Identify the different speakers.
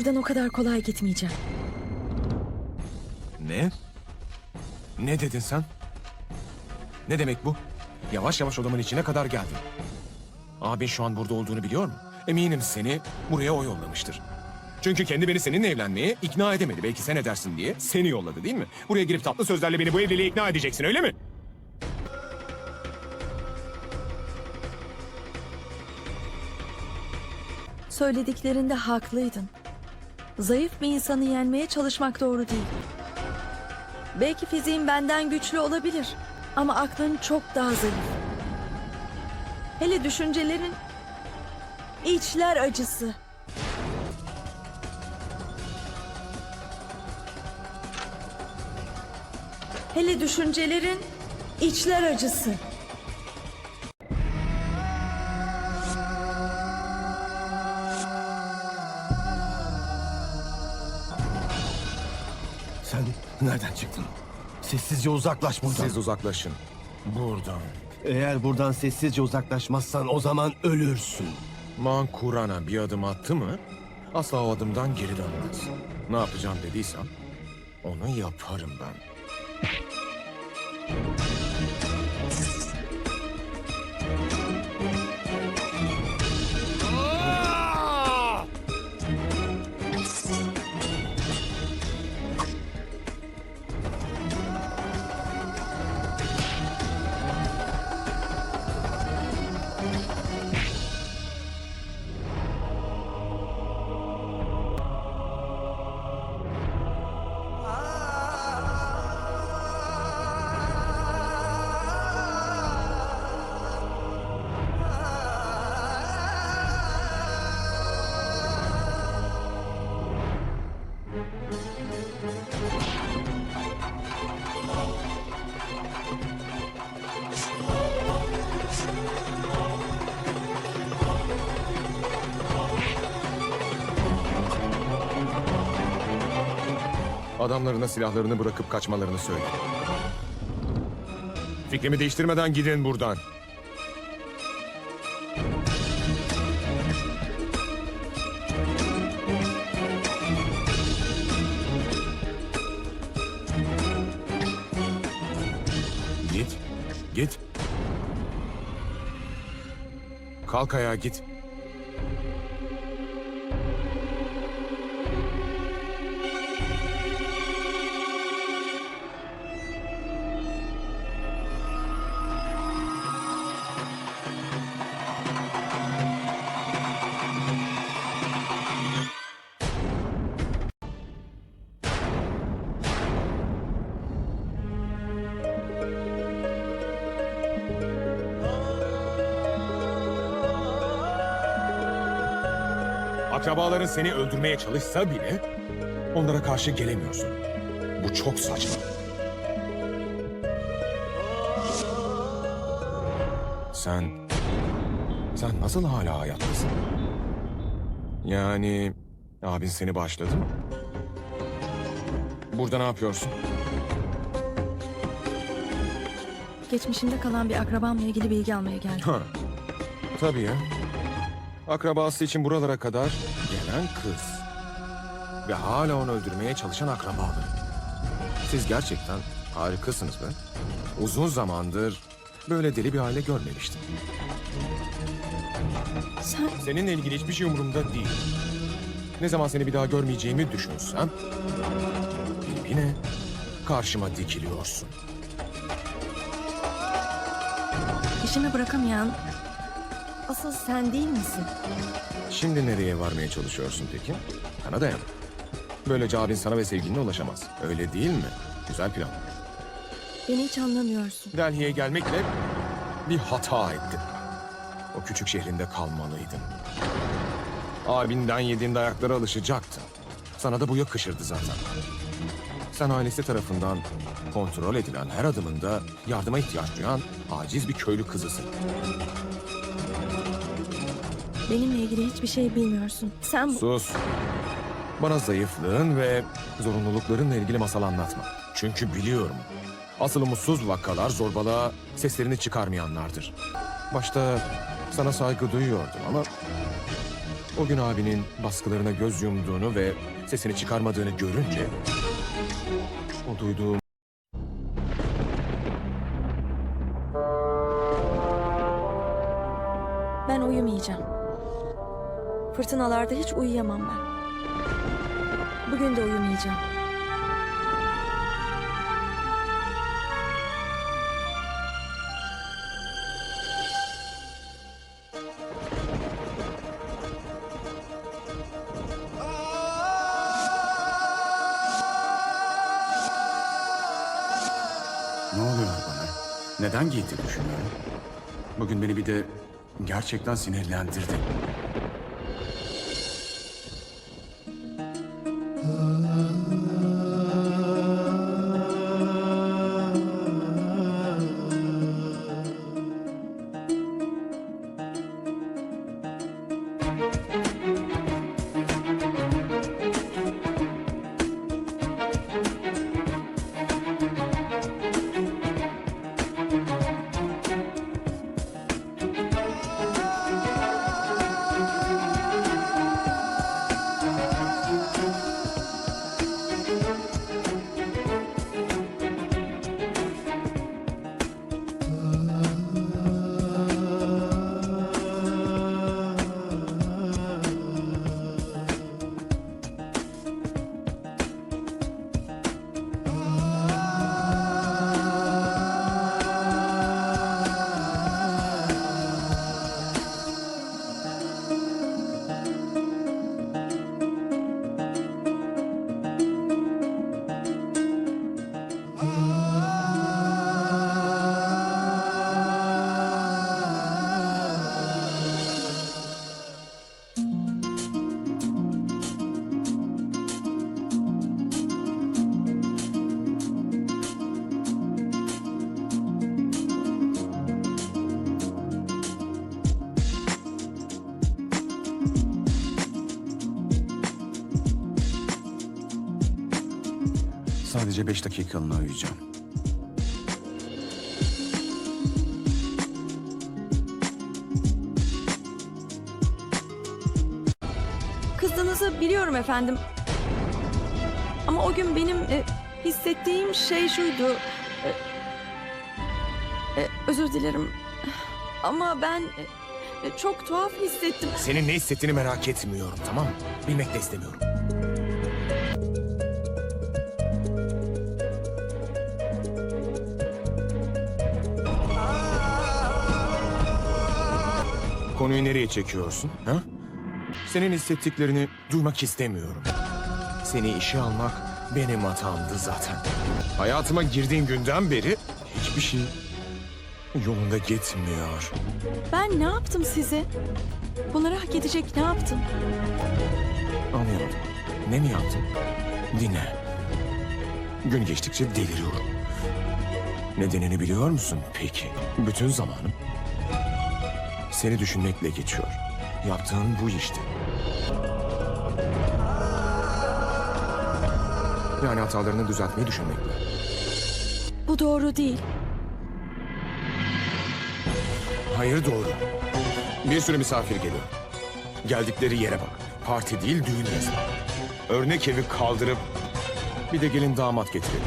Speaker 1: Buradan o kadar kolay gitmeyeceğim.
Speaker 2: Ne? Ne dedin sen? Ne demek bu? Yavaş yavaş odamın içine kadar geldin. Abin şu an burada olduğunu biliyor mu? Eminim seni buraya o yollamıştır. Çünkü kendi beni seninle evlenmeye ikna edemedi. Belki sen edersin diye seni yolladı değil mi? Buraya girip tatlı sözlerle beni bu evliliğe ikna edeceksin öyle mi?
Speaker 1: Söylediklerinde haklıydın. Zayıf bir insanı yenmeye çalışmak doğru değil. Belki fiziğin benden güçlü olabilir ama aklın çok daha zayıf. Hele düşüncelerin içler acısı. Hele düşüncelerin içler acısı.
Speaker 3: Sen nereden çıktın? Sessizce uzaklaş buradan.
Speaker 2: Siz uzaklaşın. Buradan.
Speaker 3: Eğer buradan sessizce uzaklaşmazsan o zaman ölürsün.
Speaker 2: Man Kur'an'a bir adım attı mı asla o adımdan geri dönmez. Ne yapacağım dediysem onu yaparım ben. Adamlarına silahlarını bırakıp kaçmalarını söyle. Fikrimi değiştirmeden gidin buradan. Git. Git. Kalk ayağa git. Akrabaların seni öldürmeye çalışsa bile onlara karşı gelemiyorsun. Bu çok saçma. Sen... Sen nasıl hala hayattasın? Yani... Abin seni bağışladı mı? Burada ne yapıyorsun?
Speaker 1: Geçmişimde kalan bir akrabamla ilgili bilgi almaya geldim.
Speaker 2: Ha. Tabii ya. Akrabası için buralara kadar gelen kız. Ve hala onu öldürmeye çalışan akrabaları. Siz gerçekten harikasınız be. Uzun zamandır böyle deli bir aile görmemiştim.
Speaker 1: Sen
Speaker 2: Seninle ilgili hiçbir şey umurumda değil. Ne zaman seni bir daha görmeyeceğimi düşünsem... Yine karşıma dikiliyorsun.
Speaker 1: peşimi bırakamayan asıl sen değil misin?
Speaker 2: Şimdi nereye varmaya çalışıyorsun peki? Kanada'ya mı? Böylece abin sana ve sevgiline ulaşamaz. Öyle değil mi? Güzel plan.
Speaker 1: Beni hiç anlamıyorsun.
Speaker 2: Delhi'ye gelmekle bir hata ettin. O küçük şehrinde kalmalıydın. Abinden yediğin dayaklara alışacaktın. Sana da bu yakışırdı zaten. Sen ailesi tarafından kontrol edilen her adımında yardıma ihtiyaç duyan aciz bir köylü kızısın.
Speaker 1: Benimle ilgili hiçbir şey bilmiyorsun. Sen bu...
Speaker 2: Sus. Bana zayıflığın ve zorunluluklarınla ilgili masal anlatma. Çünkü biliyorum. Asıl umutsuz vakalar zorbalığa seslerini çıkarmayanlardır. Başta sana saygı duyuyordum ama O gün abinin baskılarına göz yumduğunu ve sesini çıkarmadığını görünce... O duyduğum
Speaker 1: Ben uyumayacağım. Fırtınalarda hiç uyuyamam ben. Bugün de uyumayacağım.
Speaker 4: Ne oluyor? Neden giydi düşünüyorum. Bugün beni bir de gerçekten sinirlendirdi. Sadece beş dakikalığına uyuyacağım.
Speaker 1: Kızdığınızı biliyorum efendim. Ama o gün benim e, hissettiğim şey şuydu. E, e, özür dilerim. Ama ben e, e, çok tuhaf hissettim.
Speaker 2: senin ne hissettiğini merak etmiyorum tamam mı? Bilmek de istemiyorum. Konuyu nereye çekiyorsun? Ha? Senin hissettiklerini duymak istemiyorum. Seni işe almak benim hatamdı zaten. Hayatıma girdiğin günden beri hiçbir şey yolunda gitmiyor.
Speaker 1: Ben ne yaptım size? Bunları hak edecek ne yaptım?
Speaker 2: Anlayamadım. Ne mi yaptın? Dinle. Gün geçtikçe deliriyorum. Nedenini biliyor musun peki? Bütün zamanım seni düşünmekle geçiyor. Yaptığın bu işte. Yani hatalarını düzeltmeyi düşünmekle.
Speaker 1: Bu doğru değil.
Speaker 2: Hayır doğru. Bir sürü misafir geliyor. Geldikleri yere bak. Parti değil düğün resmi. Örnek evi kaldırıp bir de gelin damat getirelim.